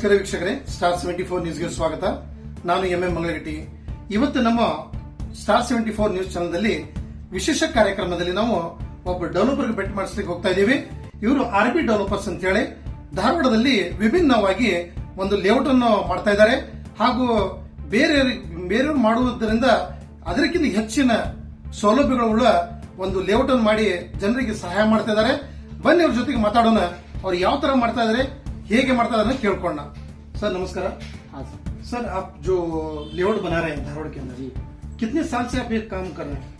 ನಮಸ್ಕಾರ ವೀಕ್ಷಕರೇ. Star seventy four ನ್ಯೂಸ್ಗೆ ಸ್ವಾಗತ. ನಾನು ಎಂ ಎಂ ಮಂಗಳಗಟ್ಟಿ. ಇವತ್ತು ನಮ್ಮ ಸ್ಟಾರ್ ಸೆವೆಂಟಿ ಫೋರ್ ನ್ಯೂಸ್ ಚಾನಲ್ದಲ್ಲಿ ವಿಶೇಷ ಕಾರ್ಯಕ್ರಮದಲ್ಲಿ ನಾವು ಒಬ್ಬ ಡೆವಲಪರ್ಗೆ ಭೇಟಿ ಮಾಡಿಸ್ಲಿಕ್ಕೆ ಹೋಗ್ತಾ ಇದ್ದೀವಿ. ಇವರು ಆರ್ ಬಿ ಡೆವಲಪರ್ಸ್ ಅಂತ ಹೇಳಿ ಧಾರವಾಡದಲ್ಲಿ ವಿಭಿನ್ನವಾಗಿ ಒಂದು ಲೇಔಟ್ ಅನ್ನು ಮಾಡ್ತಾ ಇದ್ದಾರೆ. ಹಾಗೂ ಬೇರೆ ಬೇರೆಯವರು ಮಾಡುವುದರಿಂದ ಅದಕ್ಕಿಂತ ಹೆಚ್ಚಿನ ಸೌಲಭ್ಯಗಳುಳ್ಳ ಒಂದು ಲೇಔಟ್ ಅನ್ನು ಮಾಡಿ ಜನರಿಗೆ ಸಹಾಯ ಮಾಡ್ತಾ ಇದ್ದಾರೆ. ಬನ್ನಿ ಅವ್ರ ಜೊತೆಗೆ ಮಾತಾಡೋಣ. ಅವ್ರು ಯಾವ ತರ ಮಾಡ್ತಾ ಇದಾರೆ ಹೇಗೆ ಮಾಡ್ತಾ ಇದಾರೆ ಅಂತ ಕೇಳ್ಕೊಳ್ಳೋಣ ಸರ್ नमस्कार हाँ सर सर आप जो लेआउट बना रहे हैं धारवाड़ के अंदर जी कितने साल से आप ये काम कर रहे हैं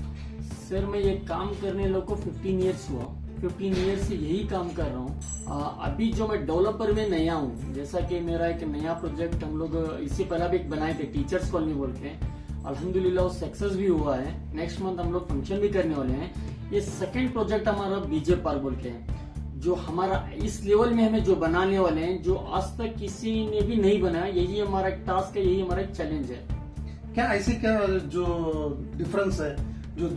सर मैं ये काम करने लोग को 15 इयर्स हुआ 15 इयर्स से यही काम कर रहा हूँ आ, अभी जो मैं डेवलपर में नया हूँ जैसा कि मेरा एक नया प्रोजेक्ट हम लोग इससे पहले भी एक बनाए थे टीचर्स कॉलोनी बोल के अल्हम्दुलिल्लाह वो सक्सेस भी हुआ है नेक्स्ट मंथ हम लोग फंक्शन भी करने वाले हैं ये सेकंड प्रोजेक्ट हमारा बीजे पार्क बोल के है जो हमारा इस लेवल में हमें जो बनाने वाले हैं जो आज तक किसी ने भी नहीं बनाया यही हमारा एक टास्क है यही हमारा एक चैलेंज है। क्या ऐसे क्या जो डिफरेंस है जो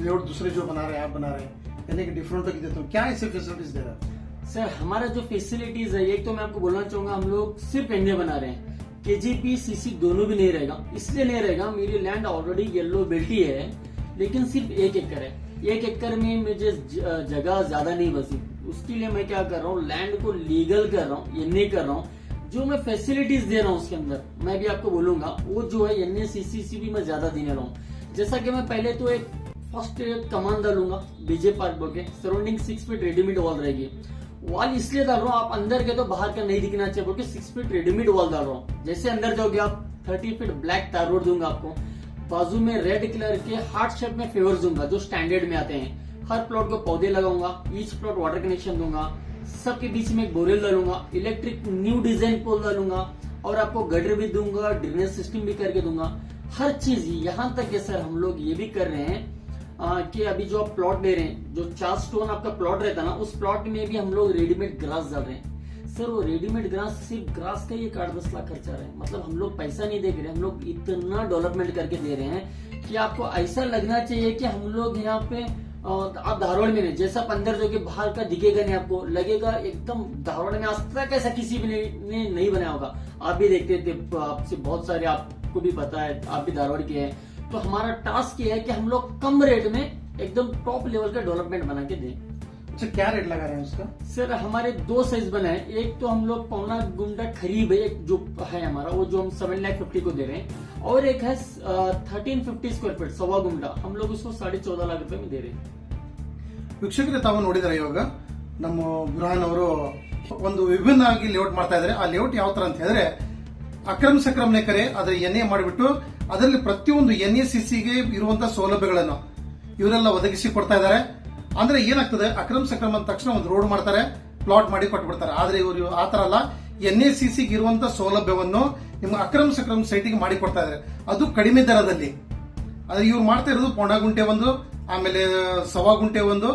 लेआउट दूसरे जो बना रहे हैं आप बना रहे हैं यानी कि डिफरेंट की देते हो। क्या ऐसे फैसिलिटीज़ दे रहे हैं? सर हमारा जो फैसिलिटीज़ है एक तो मैं आपको बोलना चाहूँगा हम लोग सिर्फ़ एनए बना रहे हैं। केजीपी सीसी दोनों भी नहीं रहेगा। इसलिए नहीं रहेगा मेरी लैंड ऑलरेडी येलो बेल्टी है लेकिन सिर्फ़ एक एकड़ है। एक एकड़ में मुझे जगह ज़्यादा नहीं बसी उसके लिए मैं क्या कर रहा हूँ लैंड को लीगल कर रहा हूँ एनए कर रहा हूँ, जो मैं फैसिलिटीज़ दे रहा हूँ उसके अंदर। मैं भी आपको बोलूँगा, वो जो है एन भी मैं ज़्यादा देने रहा हूँ। जैसा कि मैं पहले तो एक फ़र्स्ट कमान डालूँगा बीजे पार्क बोल के surrounding six feet readymade wall रहेगी। वॉल इसलिए डाल रहा हूँ, आप अंदर के तो बाहर का नहीं दिखना चाहिए, बोल के सिक्स फीट रेडीमेड वॉल डाल रहा हूँ। जैसे अंदर जाओगे आप थर्टी फीट ब्लैक तार रोड दूँगा आपको, बाजू में रेड कलर के हार्ट शेप में फेवर दूँगा, जो स्टैंडर्ड में आते हैं। हर प्लॉट को पौधे लगाऊँगा ईच प्लॉट वाटर कनेक्शन दूँगा सबके बीच में एक बोरेल डालूँगा इलेक्ट्रिक न्यू डिज़ाइन पोल डालूँगा और आपको गटर भी दूँगा ड्रेनेज सिस्टम भी करके दूँगा। हर चीज़ यहाँ तक है सर हम लोग ये भी कर रहे हैं आ, कि अभी जो आप प्लॉट ले रहे हैं जो चार स्टोन आपका प्लॉट रहता है ना उस प्लॉट में भी हम लोग रेडीमेड ग्रास डाल रहे हैं। सर वो रेडीमेड ग्रास सिर्फ़ ग्रास का ही एक आठ दस लाख खर्चा रहा मतलब हम लोग पैसा नहीं देख रहे हम लोग इतना डेवलपमेंट करके दे रहे हैं कि आपको ऐसा लगना चाहिए कि हम लोग यहाँ पे आप धारवाड़ में नहीं जैसा पंदर जो कि बाहर का दिखेगा नहीं आपको लगेगा एकदम धारवाड़ में आज तक ऐसा किसी भी ने, नहीं बनाया होगा। आप भी देखते थे आपसे बहुत सारे आपको भी पता है आप भी धारवाड़ के हैं। तो हमारा टास्क ये है कि हम लोग कम रेट में एकदम टॉप लेवल का डेवलपमेंट बना के दें। अच्छा क्या रेट लगा रहे हैं उसका सर हमारे दो साइज बना है एक तो हम लोग पौना गुंडा खरीब है एक जो है हमारा वो जो हम सेवन लाख फिफ्टी को दे रहे हैं और एक है थर्टीन फिफ्टी स्क्वायर फीट सवा गुंडा हम लोग उसको साढ़े चौदह लाख रुपए में दे रहे हैं ವೀಕ್ಷಕರೇ ತಾವು ನೋಡಿದಾರೆ ಇವಾಗ ನಮ್ಮ ಬುರಾನ್ ಅವರು ಒಂದು ವಿಭಿನ್ನವಾಗಿ ಲೇಔಟ್ ಮಾಡ್ತಾ ಇದ್ದಾರೆ ಆ ಲೇಔಟ್ ಯಾವ ತರ ಅಂತ ಹೇಳಿದ್ರೆ ಅಕ್ರಮ ಸಕ್ರಮನೆ ಕರೆ ಅದರ ಎನ್ ಎ ಮಾಡಿಬಿಟ್ಟು ಅದರಲ್ಲಿ ಪ್ರತಿಯೊಂದು ಎನ್ ಎ ಸಿಗೆ ಇರುವಂತಹ ಸೌಲಭ್ಯಗಳನ್ನು ಇವರೆಲ್ಲ ಒದಗಿಸಿ ಕೊಡ್ತಾ ಇದ್ದಾರೆ ಅಂದ್ರೆ ಏನಾಗ್ತದೆ? ಅಕ್ರಮ ಸಕ್ರಮ ಅಂದ ತಕ್ಷಣ ಒಂದು ರೋಡ್ ಮಾಡ್ತಾರೆ ಪ್ಲಾಟ್ ಮಾಡಿ ಕೊಟ್ಬಿಡ್ತಾರೆ. ಆದ್ರೆ ಇವರು ಆ ತರ ಅಲ್ಲ ಎನ್ ಎ ಸಿ ಸಿಗೆ ಇರುವಂತಹ ಸೌಲಭ್ಯವನ್ನು ನಿಮ್ಗೆ ಅಕ್ರಮ ಸಕ್ರಮ ಸೈಟಿಗೆ ಮಾಡಿ ಕೊಡ್ತಾ ಇದ್ದಾರೆ ಅದು ಕಡಿಮೆ ದರದಲ್ಲಿ. ಅಂದ್ರೆ ಇವ್ರು ಮಾಡ್ತಾ ಇರೋದು ಪೊಂಡ ಗುಂಟೆ ಒಂದು ಆಮೇಲೆ ಸವಾ ಗುಂಟೆ ಒಂದು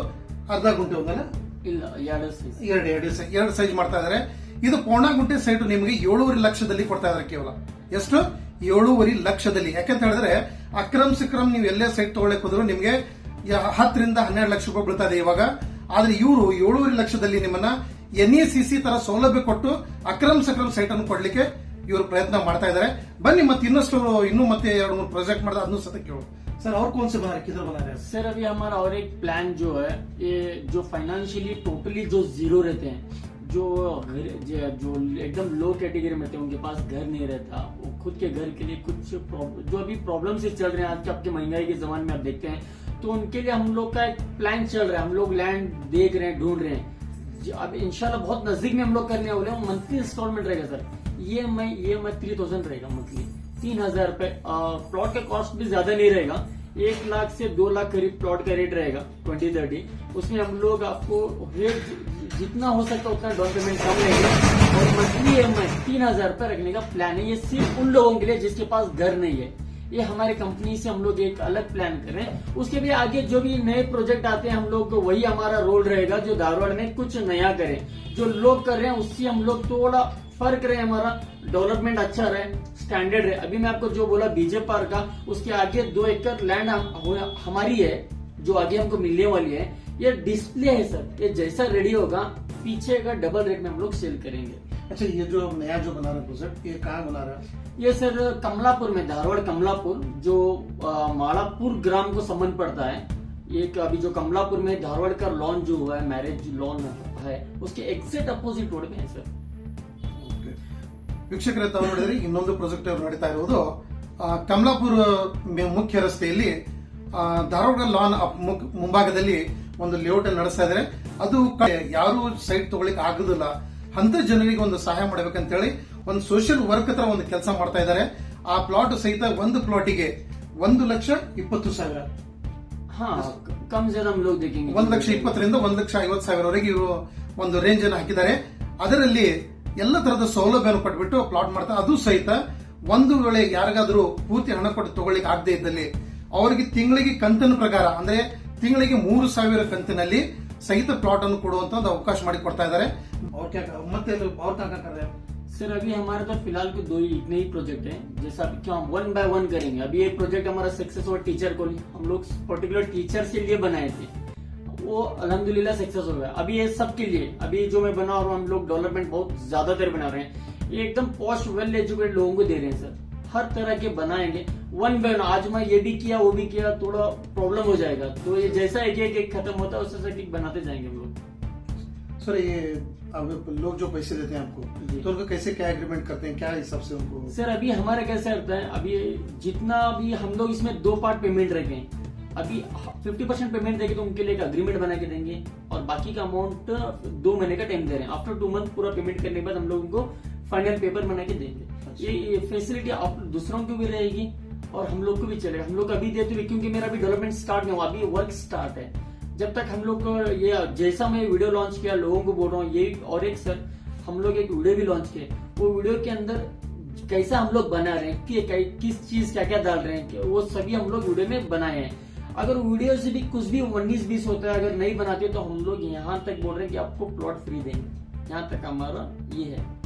ಅರ್ಧ ಗುಂಟೆ ಒಂದಲ್ಲ ಇಲ್ಲ ಎರಡು ಸೈಜ್ ಎರಡು ಎರಡು ಸೈಜ್ ಮಾಡ್ತಾ ಇದಾರೆ. ಇದು ಪೌಣ ಗುಂಟೆ ಸೈಟ್ ನಿಮಗೆ ಏಳೂವರೆ ಲಕ್ಷದಲ್ಲಿ ಕೊಡ್ತಾ ಇದಾರೆ ಕೇವಲ. ಎಷ್ಟು? ಏಳೂವರೆ ಲಕ್ಷದಲ್ಲಿ. ಯಾಕಂತ ಹೇಳಿದ್ರೆ ಅಕ್ರಮ ಸಿಕ್ರಮ್ ನೀವು ಎಲ್ಲೇ ಸೈಟ್ ತಗೊಳ್ಳಕ್ ಹೋದ್ರು ನಿಮಗೆ ಹತ್ತರಿಂದ ಹನ್ನೆರಡು ಲಕ್ಷ ರೂಪಾಯಿ ಬೀಳ್ತಾ ಇದೆ ಇವಾಗ ಆದ್ರೆ ಇವರು ಏಳೂವರೆ ಲಕ್ಷದಲ್ಲಿ ನಿಮ್ಮನ್ನ ಎನ್ ಎ ಸಿ ಸಿ ತರ ಸೌಲಭ್ಯ ಕೊಟ್ಟು ಅಕ್ರಮ್ ಸಕ್ರಮ್ ಸೈಟ್ ಅನ್ನು ಕೊಡ್ಲಿಕ್ಕೆ ಇವರು ಪ್ರಯತ್ನ ಮಾಡ್ತಾ ಇದ್ದಾರೆ ಬನ್ನಿ ಮತ್ತೆ ಇನ್ನಷ್ಟು ಇನ್ನೂ ಮತ್ತೆ ಎರಡು ಮೂರು ಪ್ರಾಜೆಕ್ಟ್ ಮಾಡಿದ ಅದನ್ನು ಸತ ಕೇಳು ಸರ್ ಅವ್ರು कौन से बना रहे किधर बना रहे हैं सर अभी हमारा और एक प्लान जो है ये जो फाइनेंशियली टोटली जो जीरो रहते हैं जो घर- जो जो एकदम लो कैटेगरी में रहते हैं उनके पास घर नहीं रहता वो खुद के घर के लिए कुछ प्रॉब- जो अभी प्रॉब्लम से चल रहे हैं आज के आपके महंगाई के जमाने में आप देखते हैं तो उनके लिए हम लोग का एक प्लान चल रहा है। हम लोग लैंड देख रहे हैं, ढूंढ रहे हैं। अब इंशाल्लाह बहुत नज़दीक में हम लोग करने वाले हैं। मंथली इंस्टॉलमेंट रहेगा सर ये मैं ये मैं थ्री थाउज़ेंड रहेगा मंथली तीन हज़ार रुपए प्लॉट का कॉस्ट भी ज़्यादा नहीं रहेगा। एक लाख से दो लाख करीब प्लॉट का रेट रहेगा ट्वेंटी थर्टी उसमें हम लोग आपको रेट जितना हो सकता है उतना डाउन पेमेंट कम लेंगे। और मंथली ई तीन हज़ार रुपए रखने का प्लान है। ये सिर्फ़ उन लोगों के लिए जिसके पास घर नहीं है। ये हमारे कंपनी से हम लोग एक अलग प्लान कर। उसके भी आगे जो भी नए प्रोजेक्ट आते हैं हम लोग वही हमारा रोल रहेगा जो धारवाड़ में कुछ नया करें। जो लोग कर रहे हैं उससे हम लोग थोड़ा फ़र्क रहे हमारा डेवलपमेंट अच्छा रहे स्टैंडर्ड रहे। अभी मैं आपको जो बोला बीजे पार्क का उसके आगे दो एकड़ लैंड हम, हमारी है जो आगे हमको मिलने वाली है। ये डिस्प्ले है सर ये जैसा रेडी होगा पीछे का डबल रेट में हम लोग सेल करेंगे। अच्छा ये जो नया जो बना रहा है प्रोजेक्ट ये कहाँ बना रहा है ये सर कमलापुर में धारवाड़ कमलापुर जो अ, मालापुर ग्राम को संबंध पड़ता है ये एक अभी जो कमलापुर में धारवाड़ का लॉन जो हुआ है मैरिज लॉन है उसके एग्जैक्ट अपोजिट रोड में है सर Okay. ವೀಕ್ಷಕರೇ ತಾವು ನೋಡಿದ್ರೆ ಇನ್ನೊಂದು ಪ್ರಾಜೆಕ್ಟ್ ನಡೀತಾ ಇರುವುದು ಆ, ಕಮಲಾಪುರ ಮೆ- ಮುಖ್ಯ ರಸ್ತೆಯಲ್ಲಿ ಆ, ಧಾರವಾಡ ಲಾನ್ ಅಪ್ ಮುಗ್- ಮುಂಭಾಗದಲ್ಲಿ ಒಂದು ಲೇಔಟ್ ಅನ್ನು ನಡೆಸ್ತಾ ಇದ್ದಾರೆ ಅದು ಕ- ಯಾರು ಸೈಟ್ ತಗೊಳಿಕ್ ಆಗುದಿಲ್ಲ ಅಂತ ಜನರಿಗೆ ಒಂದು ಸಹಾಯ ಮಾಡಬೇಕಂತ ಹೇಳಿ ಒಂದು ಸೋಷಿಯಲ್ ವರ್ಕ್ ಹತ್ರ ಒಂದು ಕೆಲಸ ಮಾಡ್ತಾ ಇದ್ದಾರೆ. ಆ ಪ್ಲಾಟ್ ಸಹಿತ ಒಂದು ಪ್ಲಾಟಿಗೆ ಒಂದು ಲಕ್ಷ ಇಪ್ಪತ್ತು ಸಾವಿರ. ಒಂದು ಲಕ್ಷ ಇಪ್ಪತ್ತರಿಂದ ಒಂದು ಲಕ್ಷ ಐವತ್ತು ಸಾವಿರವರೆಗೆ ಇವರು ಒಂದು ರೇಂಜ್ ಅನ್ನು ಹಾಕಿದ್ದಾರೆ. ಅದರಲ್ಲಿ ಎಲ್ಲ ತರದ ಸೌಲಭ್ಯವನ್ನು ಪಟ್ಬಿಟ್ಟು ಪ್ಲಾಟ್ ಮಾಡ್ತಾ ಅದು ಸಹಿತ ಒಂದು ವೇಳೆ ಯಾರಿಗಾದ್ರೂ ಪೂರ್ತಿ ಹಣ ಕೊಟ್ಟು ತಗೊಳ್ಳಿಕ್ಕೆ ಆಗದೆ ಇದ್ದಲ್ಲಿ ಅವರಿಗೆ ತಿಂಗಳಿಗೆ ಕಂತನ ಪ್ರಕಾರ ಅಂದ್ರೆ ತಿಂಗಳಿಗೆ ಮೂರು ಸಾವಿರ ಕಂತಿನಲ್ಲಿ ಸಹಿತ ಪ್ಲಾಟ್ ಅನ್ನು ಕೊಡುವಂತ ಒಂದು ಅವಕಾಶ ಮಾಡಿ ಕೊಡ್ತಾ ಇದ್ದಾರೆ ಮತ್ತೆ ಅವ್ರ ತನಕ सर अभी हमारे तो फिलहाल के दो ही इतने ही प्रोजेक्ट हैं जैसा अभी क्यों हम वन बाय वन करेंगे अभी एक प्रोजेक्ट हमारा सक्सेस हुआ टीचर को हम लोग पर्टिकुलर टीचर के लिए बनाए थे वो अल्हम्दुलिल्लाह सक्सेस हो गया अभी ये सबके लिए अभी जो मैं बना रहा हूँ हम लोग डेवलपमेंट बहुत ज्यादा देर बना रहे हैं ये एकदम पोस्ट वेल एजुकेटेड लोगों को दे रहे हैं सर हर तरह के बनाएँगे। वन बाय वन आज मैं ये भी किया वो भी किया थोड़ा प्रॉब्लम हो जाएगा। तो ये जैसा एक एक एक खत्म होता है उससे एक बनाते जाएँगे हम लोग। सर ये अब लोग जो पैसे देते हैं आपको तो उनको कैसे क्या एग्रीमेंट करते हैं? क्या हिसाब से उनको? सर अभी हमारा कैसे रहता है? अभी जितना अभी हम लोग इसमें दो पार्ट पेमेंट रखे हैं। अभी 50 परसेंट पेमेंट देंगे तो उनके लिए एक अग्रीमेंट बना के देंगे। और बाकी का अमाउंट दो महीने का टाइम दे रहे हैं। आफ्टर टू मंथ पूरा पेमेंट करने के बाद हम लोग उनको फाइनल पेपर बना के देंगे। ये, ये फैसिलिटी आप दूसरों को भी रहेगी और हम लोग को भी चलेगा। हम लोग अभी देते हुए क्योंकि मेरा अभी डेवलपमेंट स्टार्ट नहीं हुआ। अभी वर्क स्टार्ट है। जब तक हम लोग को ये जैसा मैं वीडियो लॉन्च किया लोगों को बोल रहा हूँ ये और एक सर हम लोग एक वीडियो भी लॉन्च किए। वो वीडियो के अंदर कैसा हम लोग बना रहे हैं कि कै- किस चीज़ क्या क्या डाल रहे हैं कि वो सभी हम लोग वीडियो में बनाए हैं। अगर वीडियो से भी कुछ भी उन्नीस बीस होता है अगर नहीं बनाते तो हम लोग यहाँ तक बोल रहे हैं कि आपको प्लॉट फ्री देंगे। यहाँ तक हमारा ये है।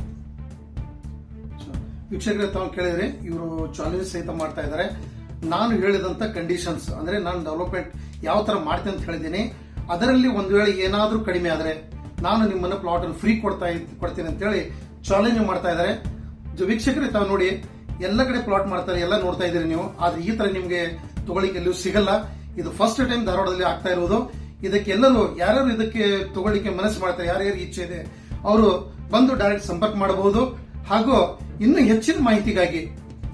ವೀಕ್ಷಕರೇ, ತಾವು ಕೇಳಿದ್ರೆ ಇವರು ಚಾಲೆಂಜ್ ಸಹಿತ ಮಾಡ್ತಾ ಇದ್ದಾರೆ. ನಾನು ಹೇಳಿದಂತ ಕಂಡೀಷನ್ಸ್ ಅಂದ್ರೆ ನಾನು ಡೆವಲಪ್ಮೆಂಟ್ ಯಾವ ತರ ಮಾಡ್ತೀನಿ ಅಂತ ಹೇಳಿದ್ದೀನಿ. ಅದರಲ್ಲಿ ಒಂದು ವೇಳೆ ಏನಾದರೂ ಕಡಿಮೆ ಆದರೆ ನಾನು ನಿಮ್ಮನ್ನು ಪ್ಲಾಟ್ ಅನ್ನು ಫ್ರೀ ಕೊಡ್ತಾ ಕೊಡ್ತೀನಿ ಅಂತ ಹೇಳಿ ಚಾಲೆಂಜ್ ಮಾಡ್ತಾ ಇದ್ದಾರೆ. ವೀಕ್ಷಕರೇ, ತಾವು ನೋಡಿ, ಎಲ್ಲ ಕಡೆ ಪ್ಲಾಟ್ ಮಾಡ್ತಾರೆ, ಎಲ್ಲ ನೋಡ್ತಾ ಇದ್ದೀರಿ ನೀವು. ಆದ್ರೆ ಈ ತರ ನಿಮ್ಗೆ ತಗೊಳ್ಳಿಕ್ಕೆ ಎಲ್ಲೂ ಸಿಗಲ್ಲ. ಇದು ಫಸ್ಟ್ ಟೈಮ್ ಧಾರವಾಡದಲ್ಲಿ ಆಗ್ತಾ ಇರೋದು. ಇದಕ್ಕೆ ಎಲ್ಲರೂ, ಯಾರ್ಯಾರು ಇದಕ್ಕೆ ತಗೊಳ್ಳಿಕ್ಕೆ ಮನಸ್ಸು ಮಾಡ್ತಾರೆ, ಯಾರ್ಯಾರು ಇಚ್ಛೆ ಇದೆ, ಅವರು ಬಂದು ಡೈರೆಕ್ಟ್ ಸಂಪರ್ಕ ಮಾಡಬಹುದು ಹಾಗೂ ಇನ್ನು ಹೆಚ್ಚಿನ ಮಾಹಿತಿಗಾಗಿ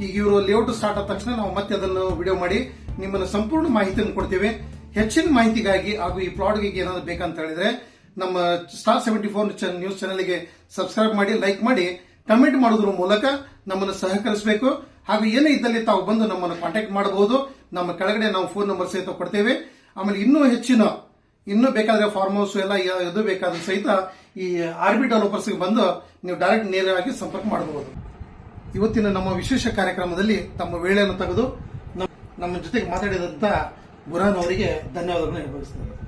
ಈಗ ಇವರು ಲೇಔಟ್ ಸ್ಟಾರ್ಟ್ ಆದ ತಕ್ಷಣ ನಾವು ಮತ್ತೆ ಅದನ್ನು ವಿಡಿಯೋ ಮಾಡಿ ನಿಮ್ಮನ್ನು ಸಂಪೂರ್ಣ ಮಾಹಿತಿಯನ್ನು ಕೊಡ್ತೇವೆ. ಹೆಚ್ಚಿನ ಮಾಹಿತಿಗಾಗಿ ಹಾಗೂ ಈ ಪ್ಲಾಟ್ಗೆ ಏನಾದ್ರು ಬೇಕಂತ ಹೇಳಿದ್ರೆ ನಮ್ಮ ಸ್ಟಾರ್ ಸೆವೆಂಟಿ ಫೋರ್ ನ್ಯೂಸ್ ಚಾನೆಲ್ಗೆ ಸಬ್ಸ್ಕ್ರೈಬ್ ಮಾಡಿ ಲೈಕ್ ಮಾಡಿ ಕಮೆಂಟ್ ಮಾಡೋದ್ರ ಮೂಲಕ ನಮ್ಮನ್ನು ಸಹಕರಿಸಬೇಕು. ಹಾಗೂ ಏನೇ ಇದ್ದಲ್ಲಿ ತಾವು ಬಂದು ನಮ್ಮನ್ನು ಕಾಂಟ್ಯಾಕ್ಟ್ ಮಾಡಬಹುದು. ನಮ್ಮ ಕೆಳಗಡೆ ನಾವು ಫೋನ್ ನಂಬರ್ ಸಹಿತ ಕೊಡ್ತೇವೆ. ಆಮೇಲೆ ಇನ್ನೂ ಹೆಚ್ಚಿನ ಇನ್ನೂ ಬೇಕಾದ್ರೆ ಫಾರ್ಮ್ ಹೌಸ್ ಎಲ್ಲ ಯ- ಇದು ಬೇಕಾದ್ರೆ ಸಹಿತ ಈ ಆರ್ ಬಿ ಬಂದು ನೀವು ಡೈರೆಕ್ಟ್ ನೇರವಾಗಿ ಸಂಪರ್ಕ ಮಾಡಬಹುದು. ಇವತ್ತಿನ ನಮ್ಮ ವಿಶೇಷ ಕಾರ್ಯಕ್ರಮದಲ್ಲಿ ತಮ್ಮ ವೇಳೆಯನ್ನು ತೆಗೆದು ನಮ್ಮ- ಜೊತೆಗೆ ಮಾತಾಡಿದಂತ ಬುರಾನ್ ಅವರಿಗೆ ಧನ್ಯವಾದಗಳನ್ನು ಹೇಳ್ಬಯಸ್ತೇನೆ.